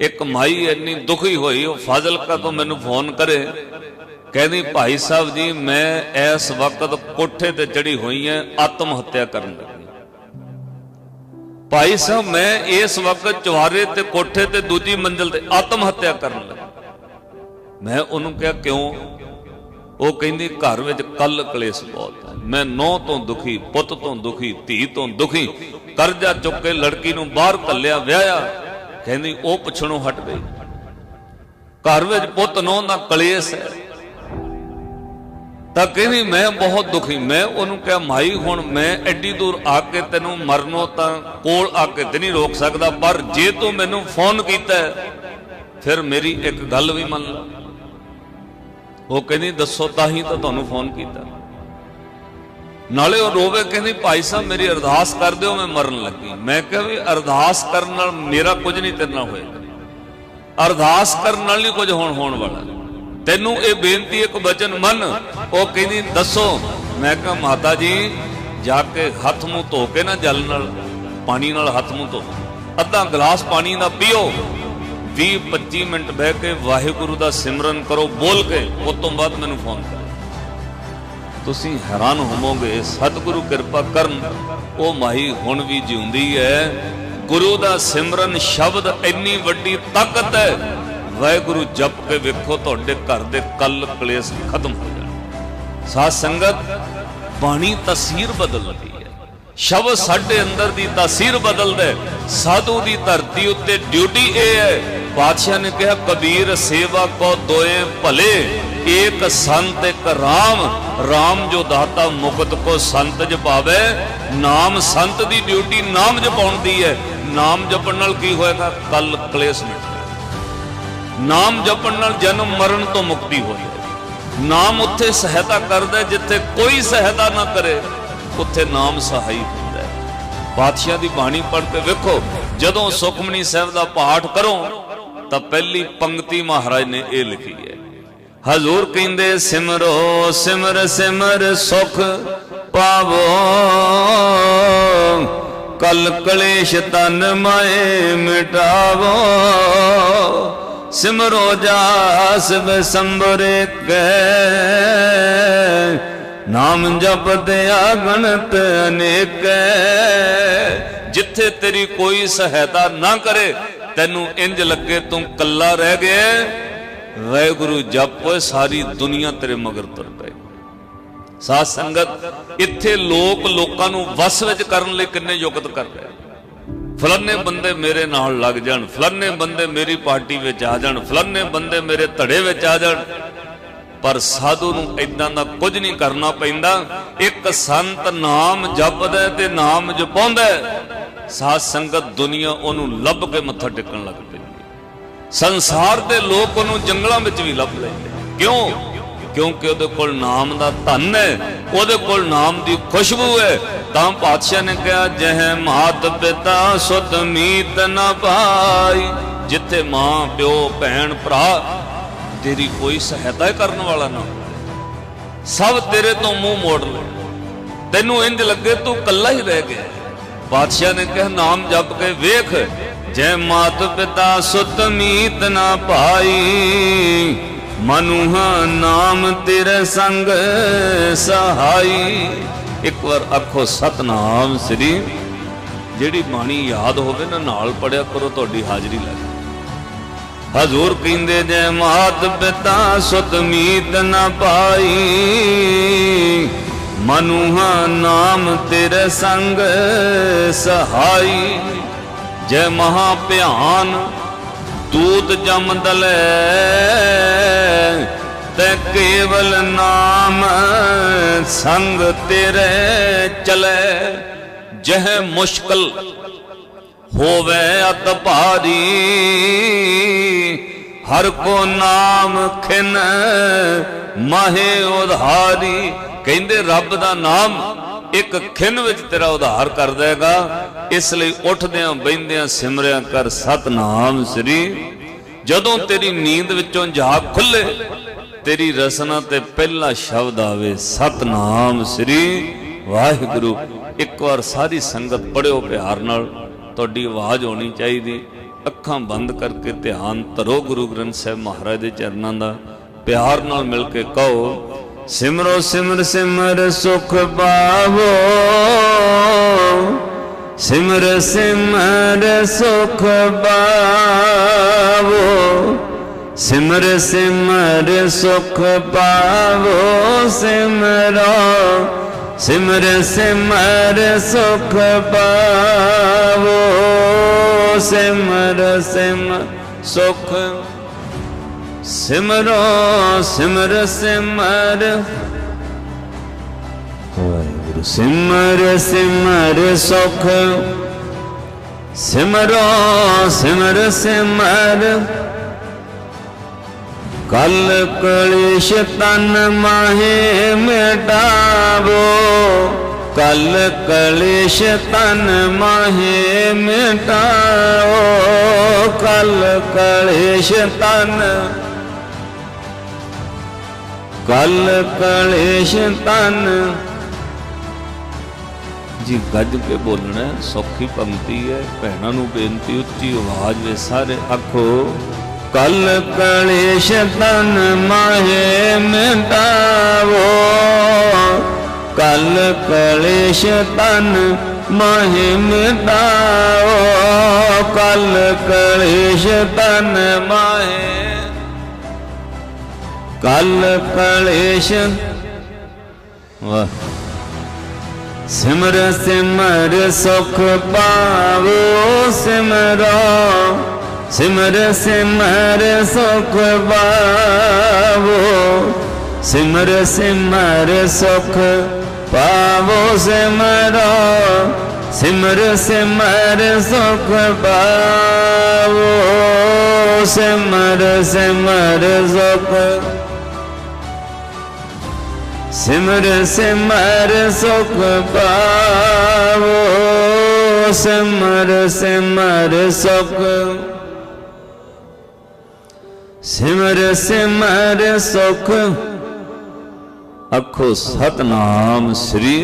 ਇੱਕ ਮਾਈ ਇੰਨੀ ਦੁਖੀ ਹੋਈ, ਉਹ ਫਾਜ਼ਿਲਕਾ ਤੋਂ ਮੈਨੂੰ ਫੋਨ ਕਰੇ, ਕਹਿੰਦੀ, ਭਾਈ ਸਾਹਿਬ ਜੀ, ਮੈਂ ਇਸ ਵਕਤ ਕੋਠੇ ਤੇ ਚੜੀ ਹੋਈ ਐ ਆਤਮ ਹੱਤਿਆ ਕਰਨ ਲੱਗੀ ਭਾਈ ਸਾਹਿਬ, ਮੈਂ ਇਸ ਵਕਤ ਚਵਾਰੇ ਤੇ ਕੋਠੇ ਤੇ ਦੂਜੀ ਮੰਜ਼ਲ ਤੇ ਆਤਮ ਹੱਤਿਆ ਕਰਨ ਲੱਗੀ। ਮੈਂ ਉਹਨੂੰ ਕਿਹਾ, ਕਿਉਂ? ਉਹ ਕਹਿੰਦੀ, ਘਰ ਵਿੱਚ ਕੱਲ ਕਲੇਸ਼ ਬਹੁਤ ਹੈ। ਮੈਂ ਨੌ ਤੋਂ ਦੁਖੀ, ਪੁੱਤ ਤੋਂ ਦੁਖੀ, ਧੀ ਤੋਂ ਦੁਖੀ, ਕਰਜ਼ਾ ਚੁੱਕ ਕੇ ਲੜਕੀ ਨੂੰ ਬਾਹਰ ਕੱਲਿਆ ਵਿਆਹਿਆ। ਕਹਿੰਦੀ, ਉਹ ਪੁੱਛਣੋਂ ਹਟ ਗਈ। ਘਰ ਵਿੱਚ ਪੁੱਤ ਨੌ ਨਾ ਕਲੇਸ਼ ਹੈ। ਤਾਂ ਕਹਿੰਦੀ, ਮੈਂ ਬਹੁਤ ਦੁਖੀ। ਮੈਂ ਉਹਨੂੰ ਕਿਹਾ, ਮਾਈ, ਹੁਣ ਮੈਂ ਐਡੀ ਦੂਰ ਆ ਕੇ ਤੈਨੂੰ ਮਰਨੋਂ ਤਾਂ ਕੋਲ ਆ ਕੇ ਤੇ ਨਹੀਂ ਰੋਕ ਸਕਦਾ, ਪਰ ਜੇ ਤੂੰ ਮੈਨੂੰ ਫੋਨ ਕੀਤਾ ਫਿਰ ਮੇਰੀ ਇੱਕ ਗੱਲ ਵੀ ਮੰਨ ਲੈ। ਉਹ ਕਹਿੰਦੀ, ਦੱਸੋ ਤਾਂ ਹੀ ਤਾਂ ਤੁਹਾਨੂੰ ਫੋਨ ਕੀਤਾ। ਨਾਲੇ ਉਹ ਰੋਵੇ, ਕਹਿੰਦੀ, ਭਾਈ ਸਾਹਿਬ, ਮੇਰੀ ਅਰਦਾਸ ਕਰ ਦਿਓ, ਮੈਂ ਮਰਨ ਲੱਗੀ। ਮੈਂ ਕਿਹਾ ਵੀ, ਅਰਦਾਸ ਕਰਨ ਨਾਲ ਮੇਰਾ ਕੁਝ ਨਹੀਂ ਤੇਰੇ ਨਾਲ ਹੋਏਗਾ। ਅਰਦਾਸ ਕਰਨ ਨਾਲ ਨਹੀਂ ਕੁਝ ਹੋਣ ਹੋਣ ਵਾਲਾ। ਤੈਨੂੰ ਇਹ ਬੇਨਤੀ, ਇੱਕ ਬਚਨ ਮੰਨ। ਉਹ ਕਹਿੰਦੀ, ਦੱਸੋ। ਮੈਂ ਕਿਹਾ, ਮਾਤਾ ਜੀ, ਜਾ ਕੇ ਹੱਥ ਮੂੰਹ ਧੋ ਕੇ ਨਾ, ਜਲ ਨਾਲ, ਪਾਣੀ ਨਾਲ ਹੱਥ ਮੂੰਹ ਧੋ। ਅੱਧਾ ਗਲਾਸ ਪਾਣੀ ਦਾ ਪੀਓ। 20 25 ਮਿੰਟ ਬਹਿ ਕੇ ਵਾਹਿਗੁਰੂ ਦਾ ਸਿਮਰਨ ਕਰੋ, ਬੋਲ ਕੇ, ਉਸ ਤੋਂ ਬਾਅਦ ਮੈਨੂੰ ਫੋਨ ਕਰ। ਤੁਸੀਂ ਹੈਰਾਨ ਹੋਵੋਗੇ, ਸਤਿਗੁਰੂ ਕਿਰਪਾ ਕਰਨ, ਉਹ ਮਾਈ ਹੁਣ ਵੀ ਜਿਉਂਦੀ ਹੈ। ਗੁਰੂ ਦਾ ਸਿਮਰਨ ਸ਼ਬਦ ਇੰਨੀ ਵੱਡੀ ਤਾਕਤ ਹੈ। ਵਾਹਿਗੁਰੂ ਜਪ ਕੇ ਵੇਖੋ, ਤੁਹਾਡੇ ਘਰ ਦੇ ਕੱਲ ਕਲੇਸ਼ ਖਤਮ ਹੋ ਜਾਣ। ਸਾਧ ਸੰਗਤ, ਬਾਣੀ ਤਸਵੀਰ ਬਦਲਦੀ ਹੈ। ਸ਼ਬਦ ਸਾਡੇ ਅੰਦਰ ਦੀ ਤਸਵੀਰ ਬਦਲਦਾ ਸਾਧੂ ਦੀ ਧਰਤੀ ਉੱਤੇ ਡਿਊਟੀ ਇਹ ਹੈ ਬਾਦਸ਼ਾਹ ਨੇ ਕਿਹਾ, ਕਬੀਰ ਸੇਵਾ ਕੋ ਦੋਏ ਭਲੇ, ਏਕ ਸੰਤ ਇੱਕ ਰਾਮ ਰਾਮ ਜੋ ਦਾਤਾ ਮੁਕਤ ਕੋ ਸੰਤ ਜਪਾਵੇ, ਨਾਮ ਸੰਤ ਦੀ ਡਿਊਟੀ ਨਾਮ ਜਪਾਉਣ ਦੀ ਹੈ। ਨਾਮ ਜਪਣ ਨਾਲ ਕੀ ਹੋਏਗਾ? ਕੱਲ ਕਲੇਸ਼ ਮਿਟ ਨਾਮ ਜਪਣ ਨਾਲ ਜਨਮ ਮਰਨ ਤੋਂ ਮੁਕਤੀ ਹੋਈ ਹੈ। ਨਾਮ ਉੱਥੇ ਸਹਾਇਤਾ ਕਰਦਾ ਜਿੱਥੇ ਕੋਈ ਸਹਾਇਤਾ ਨਾ ਕਰੇ, ਉੱਥੇ ਨਾਮ ਸਹਾਈ ਹੁੰਦਾ ਹੈ। ਬਾਦਸ਼ਾਹ ਦੀ ਬਾਣੀ ਪੜ੍ਹ ਕੇ ਵੇਖੋ, ਜਦੋਂ ਸੁਖਮਨੀ ਸਾਹਿਬ ਦਾ ਪਾਠ ਕਰੋ ਤਾਂ ਪਹਿਲੀ ਪੰਕਤੀ ਮਹਾਰਾਜ ਨੇ ਇਹ ਲਿਖੀ ਹੈ। ਹਜ਼ੂਰ ਕਹਿੰਦੇ, ਸਿਮਰੋ, ਸਿਮਰ ਸਿਮਰ, ਸੁਖ ਪਾਵੋ। ਕਲ ਕਲੇਸ਼ ਤਨ ਮਾਏ ਮਿਟਾਵੋ। ਸਿਮਰੋ ਜਾਸ ਬਸੰਬਰੇ ਕੈ। ਨਾਮ ਜਪਦੇ ਆਗਣਤ ਅਨੇਕ। ਜਿੱਥੇ ਤੇਰੀ ਕੋਈ ਸਹਾਇਤਾ ਨਾ ਕਰੇ ਤੈਨੂੰ ਇੰਜ ਲੱਗੇ ਤੂੰ ਕੱਲਾ ਰਹਿ ਗਿਆ ਵਾਹਿਗੁਰੂ, ਜਪ ਓਏ, ਸਾਰੀ ਦੁਨੀਆ ਤੇਰੇ ਮਗਰ ਤੁਰ ਪਏ। ਸਾਧ ਸੰਗਤ, ਇੱਥੇ ਲੋਕ ਲੋਕਾਂ ਨੂੰ ਵਸ ਵਿੱਚ ਕਰਨ ਲਈ ਕਿੰਨੇ ਯੁਕਤ ਕਰ ਰਹੇ ਫਲਾਨੇ ਬੰਦੇ ਮੇਰੇ ਨਾਲ ਲੱਗ ਜਾਣ, ਫਲਾਨੇ ਬੰਦੇ ਮੇਰੀ ਪਾਰਟੀ ਵਿੱਚ ਆ ਜਾਣ, ਫਲਾਨੇ ਬੰਦੇ ਮੇਰੇ ਧੜੇ ਵਿੱਚ ਆ ਜਾਣ। ਪਰ ਸਾਧੂ ਨੂੰ ਇਦਾਂ ਦਾ ਕੁਝ ਨਹੀਂ ਕਰਨਾ ਪੈਂਦਾ। ਇੱਕ ਸੰਤ ਨਾਮ ਜਪਦਾ ਤੇ ਨਾਮ ਜਪਾਉਂਦਾ ਸਾਧ ਸੰਗਤ ਦੁਨੀਆ ਉਹਨੂੰ ਲੱਭ ਕੇ ਮੱਥਾ ਟੇਕਣ ਲੱਗ ਪੈਂਦੀ ਸੰਸਾਰ ਦੇ ਲੋਕ ਉਹਨੂੰ ਜੰਗਲਾਂ ਵਿੱਚ ਵੀ ਲੱਭ ਲੈਂਦੇ ਕਿਉਂ? ਕਿਉਂਕਿ ਉਹਦੇ ਕੋਲ ਨਾਮ ਦਾ ਧਨ ਹੈ, ਉਹਦੇ ਕੋਲ ਨਾਮ ਦੀ ਖੁਸ਼ਬੂ ਹੈ। ਤਾਂ ਪਾਤਸ਼ਾਹ ਨੇ ਕਿਹਾ, ਜਹ ਮਾਤ ਪਿਤਾ ਸੁਤ ਮੀਤ ਨ ਪਾਈ। ਜਿੱਥੇ ਮਾਂ, ਪਿਓ, ਭੈਣ, ਭਰਾ, ਤੇਰੀ ਕੋਈ ਸਹਾਇਤਾ ਹੀ ਕਰਨ ਵਾਲਾ ਨਾ ਸਭ ਤੇਰੇ ਤੋਂ ਮੂੰਹ ਮੋੜ ਲੈ। ਤੈਨੂੰ ਇੰਜ ਲੱਗੇ ਤੂੰ ਇਕੱਲਾ ਹੀ ਰਹਿ ਗਿਆ। ਪਾਤਸ਼ਾਹ ਨੇ ਕਿਹਾ, ਨਾਮ ਜਪ ਕੇ ਵੇਖ, ਜੈ ਮਾਤ ਪਿਤਾ ਸੁਤ ਮੀਤ ਨਾ ਭਾਈ। ਮਨੁਹਾ ਨਾਮ ਤੇਰੇ ਸੰਗ ਸਹਾਈ। ਇੱਕ ਵਾਰ ਆਖੋ, ਸਤਨਾਮ ਸ੍ਰੀ। ਜਿਹੜੀ ਬਾਣੀ ਯਾਦ ਹੋਵੇ ਨਾ, ਨਾਲ ਪੜਿਆ ਕਰੋ, ਤੁਹਾਡੀ ਹਾਜ਼ਰੀ ਲੱਗ ਹਜ਼ੂਰ ਕਹਿੰਦੇ, ਜੈ ਮਾਤ ਪਿਤਾ ਸੁਤ ਮੀਤ ਨ ਪਾਈ ਮਨੁਹਾ ਨਾਮ ਤੇਰੇ ਸੰਗ ਸਹਾਈ। ਜੈ ਮਹਾ ਭਿਆਨ, ਦੂਤ ਜਮ ਦਲੇ, ਤੈ ਕੇਵਲ ਨਾਮ ਸੰਗ ਤੇਰੇ ਚਲੇ। ਜਹ ਮੁਸ਼ਕਲ ਹੋਵੇ ਅਤ ਭਾਰੀ, ਹਰ ਕੋ ਨਾਮ ਖਿਨ ਮਾਹੇ ਉਧਾਰੀ। ਕਹਿੰਦੇ ਰੱਬ ਦਾ ਨਾਮ ਇੱਕ ਖਿਨ ਵਿੱਚ ਤੇਰਾ ਉਧਾਰ ਕਰ ਦੇਗਾ। ਇਸ ਲਈ ਉੱਠਦਿਆਂ ਬੈੰਦਿਆਂ ਸਿਮਰਿਆ ਕਰ ਸਤਨਾਮ ਸ੍ਰੀ। ਜਦੋਂ ਤੇਰੀ ਨੀਂਦ ਵਿੱਚੋਂ ਜਾਗ ਖੁੱਲੇ, ਤੇਰੀ ਰਸਨਾ ਤੇ ਪਹਿਲਾ ਸ਼ਬਦ ਆਵੇ ਸਤਨਾਮ ਸ੍ਰੀ। ਵਾਹਿਗੁਰੂ, ਇੱਕ ਵਾਰ ਸਾਰੀ ਸੰਗਤ ਪੜਿਓ ਪਿਆਰ ਨਾਲ। ਤੁਹਾਡੀ ਆਵਾਜ਼ ਹੋਣੀ ਚਾਹੀਦੀ। ਅੱਖਾਂ ਬੰਦ ਕਰਕੇ ਧਿਆਨ ਧਰੋ ਗੁਰੂ ਗ੍ਰੰਥ ਸਾਹਿਬ ਮਹਾਰਾਜ ਦੇ ਚਰਨਾਂ ਦਾ। ਪਿਆਰ ਨਾਲ ਮਿਲ ਕੇ ਕਹੋ ਸਿਮਰੋ ਸਿਮਰ ਸਿਮਰ ਸੁਖ ਪਾਵੋ। ਸਿਮਰ ਸਿਮਰ ਸੁਖ ਪਾਵੋ। ਸਿਮਰ ਸਿਮਰ ਸੁਖ ਪਾਵੋ ਸਿਮਰੋ। ਸਿਮਰ ਸਿਮਰ ਸੁਖ ਪਾਵੋ। ਸਿਮਰ ਸਿਮ ਸੁਖ ਸਿਮਰੋ ਸਿਮਰ ਸਿਮਰ। ਵਾਹਿਗੁਰੂ, ਸਿਮਰ ਸਿਮਰ ਸੁਖ। ਸਿਮਰੋ ਸਿਮਰ ਸਿਮਰ। ਕਲ ਕਲੇਸ਼ ਤਨ ਮਾਹੇ ਮਿਟਾਵੋ। ਕਲ ਕਲੇਸ਼ ਤਨ ਮਾਹੇ ਮਿਟਾਓ ਕਲ ਕਲੇਸ਼ ਤਨ ਕਲ ਕਲੇਸ਼ ਤਨ। ਜੀ ਗੱਜ ਕੇ ਬੋਲਣਾ ਸੌਖੀ ਪੰਕਤੀ ਹੈ, ਭੈਣਾਂ ਨੂੰ ਬੇਨਤੀ, ਉੱਚੀ ਆਵਾਜ਼ ਵਿੱਚ ਸਾਰੇ ਆਖੋ ਕਲ ਕਲੇਸ਼ ਤਨ, ਮਾਹੇ ਮਿਟਾਵੋ। ਕਲ ਕਲੇਸ਼ ਤਨ, ਮਾਹੇ ਮਿਟਾਓ ਕਲ ਕਲੇਸ਼ ਤਨ, ਮਾਹੇ ਕਲ ਕਲੇਸ਼। ਵਾਹ। ਸਿਮਰ ਸਿਮਰ ਸੁਖ ਪਾਵੋ ਸਿਮਰੋ। ਸਿਮਰ ਸਿਮਰ ਸੁਖ ਪਾਵੋ। ਸਿਮਰ ਸਿਮਰ ਸੁਖ ਪਾਵੋ ਸਿਮਰੋ। ਸਿਮਰ ਸਿਮਰ ਸੁਖ ਪਾਵੋ। ਸਿਮਰ ਸਿਮਰ ਸੁਖ ਸਿਮਰ ਸਿਮਰ ਸੁਖ ਪਾਵੋ ਸਿਮਰ ਸਿਮਰ ਸੁਖ। ਸਿਮਰ ਸਿਮਰ ਸੁਖ। ਅਖੋ ਸਤਨਾਮ ਸ੍ਰੀ